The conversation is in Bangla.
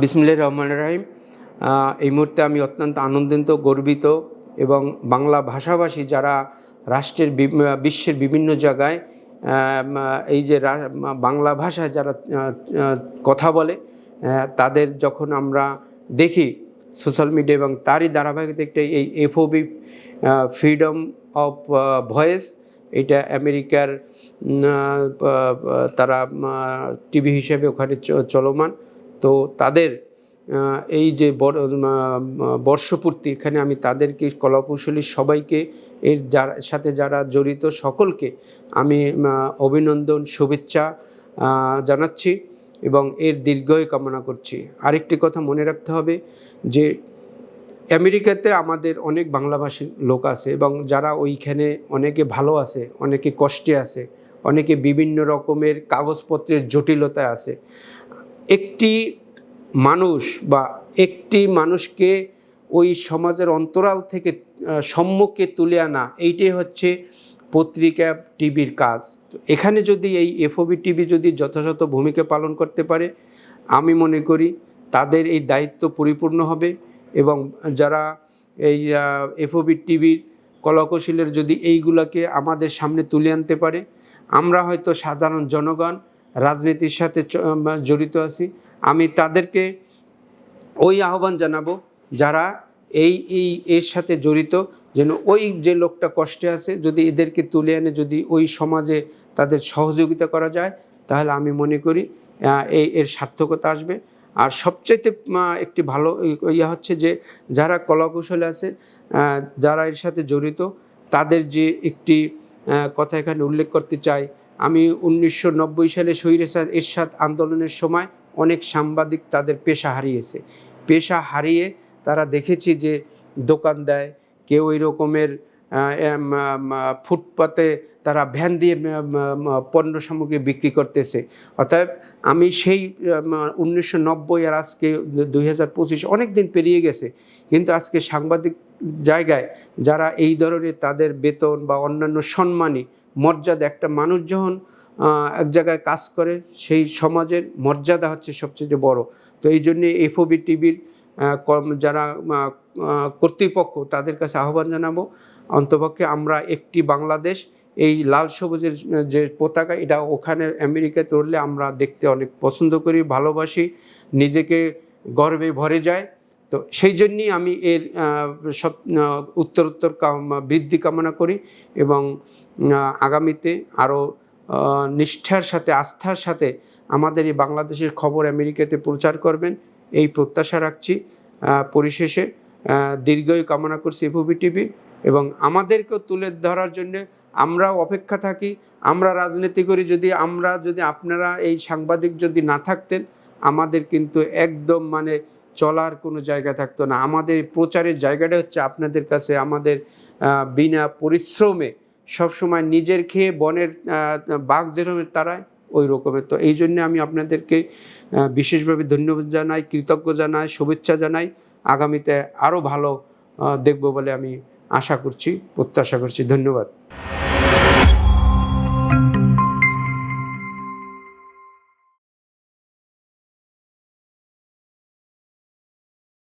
বিসমুল্লাহ রহমান রাহিম। এই মুহূর্তে আমি অত্যন্ত আনন্দিত, গর্বিত এবং বাংলা ভাষাভাষী যারা রাষ্ট্রের বিশ্বের বিভিন্ন জায়গায় এই যে বাংলা ভাষায় যারা কথা বলে তাদের যখন আমরা দেখি সোশ্যাল মিডিয়া এবং তারই ধারাবাহিকতা এই এফওবি ফ্রিডম অফ ভয়েস, এটা আমেরিকার তারা টিভি হিসেবে ওখানে চলমান। তো তাদের এই যে বর্ষপূর্তি, এখানে আমি তাদেরকে, কলাকৌশলী সবাইকে, এর যার, সাথে যারা জড়িত সকলকে আমি অভিনন্দন, শুভেচ্ছা জানাচ্ছি এবং এর দীর্ঘই কামনা করছি। আরেকটি কথা মনে রাখতে হবে যে, আমেরিকাতে আমাদের অনেক বাংলাভাষী লোক আছে এবং যারা ওইখানে অনেকে ভালো আছে, অনেকে কষ্টে আছে, অনেকে বিভিন্ন রকমের কাগজপত্রের জটিলতা আছে। একটি মানুষ বা একটি মানুষকে ওই সমাজের অন্তরাল থেকে সম্মুখে তুলে আনা, এইটাই হচ্ছে পত্রিকা টিভির কাজ। তো এখানে যদি এই এফওবি টিভি যদি যথাযথ ভূমিকা পালন করতে পারে, আমি মনে করি তাদের এই দায়িত্ব পরিপূর্ণ হবে এবং যারা এই এফওবি টিভির কলাকৌশলের যদি এইগুলোকে আমাদের সামনে তুলে আনতে পারে, আমরা হয়তো সাধারণ জনগণ রাজনীতির সাথে জড়িত আছি। আমি তাদেরকে ওই আহ্বান জানাব যারা এই এই, এর সাথে জড়িত, যেন ওই যে লোকটা কষ্টে আছে, যদি এদেরকে তুলে এনে যদি ওই সমাজে তাদের সহযোগিতা করা যায়, তাহলে আমি মনে করি এই, এর সার্থকতা আসবে। আর সবচাইতে একটি ভালো ইয়ে হচ্ছে যে, যারা কলাকৌশলে আছে যারা এর সাথে জড়িত, তাদের যে একটি কথা এখানে উল্লেখ করতে চাই আমি উনিশশো নব্বই সালে শহীদ এরশাদ আন্দোলনের সময় অনেক সাংবাদিক তাদের পেশা হারিয়েছে। পেশা হারিয়ে তারা দেখেছি যে দোকান দেয়, কেউ ওই রকমের ফুটপাতে তারা ভ্যান দিয়ে পণ্য সামগ্রী বিক্রি করতেছে। অতএব আমি সেই উনিশশো নব্বই আর আজকে দুই হাজার পঁচিশ অনেক দিন পেরিয়ে গেছে। কিন্তু আজকে সাংবাদিক জায়গায় যারা এই ধরনের তাদের বেতন বা অন্যান্য সম্মানী মর্যাদা, একটা মানুষ যখন এক জায়গায় কাজ করে, সেই সমাজের মর্যাদা হচ্ছে সবচেয়ে বড়। তো এই জন্যে এফওবি টিভির যারা কর্তৃপক্ষ, তাদের কাছে আহ্বান জানাব। অন্তপক্ষে আমরা একটি বাংলাদেশ, এই লাল সবুজের যে পতাকা, এটা ওখানে আমেরিকাতে উঠলে আমরা দেখতে অনেক পছন্দ করি, ভালোবাসি, নিজেকে গর্বে ভরে যায়। তো সেই জন্যই আমি এর সব উত্তরোত্তর বৃদ্ধি কামনা করি এবং আগামীতে আরও নিষ্ঠার সাথে, আস্থার সাথে আমাদের এই বাংলাদেশের খবর আমেরিকাতে প্রচার করবেন। এই প্রত্যাশা রাখছি। পরিশেষে দীর্ঘই কামনা করছি এফওবি টিভি এবং আমাদেরকেও তুলে ধরার জন্য আমরাও অপেক্ষা থাকি। আমরা রাজনীতি করি। যদি আমরা, যদি আপনারা এই সাংবাদিক যদি না থাকতেন, আমাদের কিন্তু একদম মানে চলার কোনো জায়গা থাকতো না। আমাদের প্রচারের জায়গাটা হচ্ছে আপনাদের কাছে, আমাদের বিনা পরিশ্রমে সবসময় নিজের খেয়ে বনের বাঘ যেরকমের তারায় ওই রকমের। তো এই জন্য আমি আপনাদেরকে বিশেষভাবে ধন্যবাদ জানাই, কৃতজ্ঞ জানাই, শুভেচ্ছা জানাই। আগামীতে আরও ভালো দেখব বলে আমি আশা করছি, প্রত্যাশা করছি। ধন্যবাদ।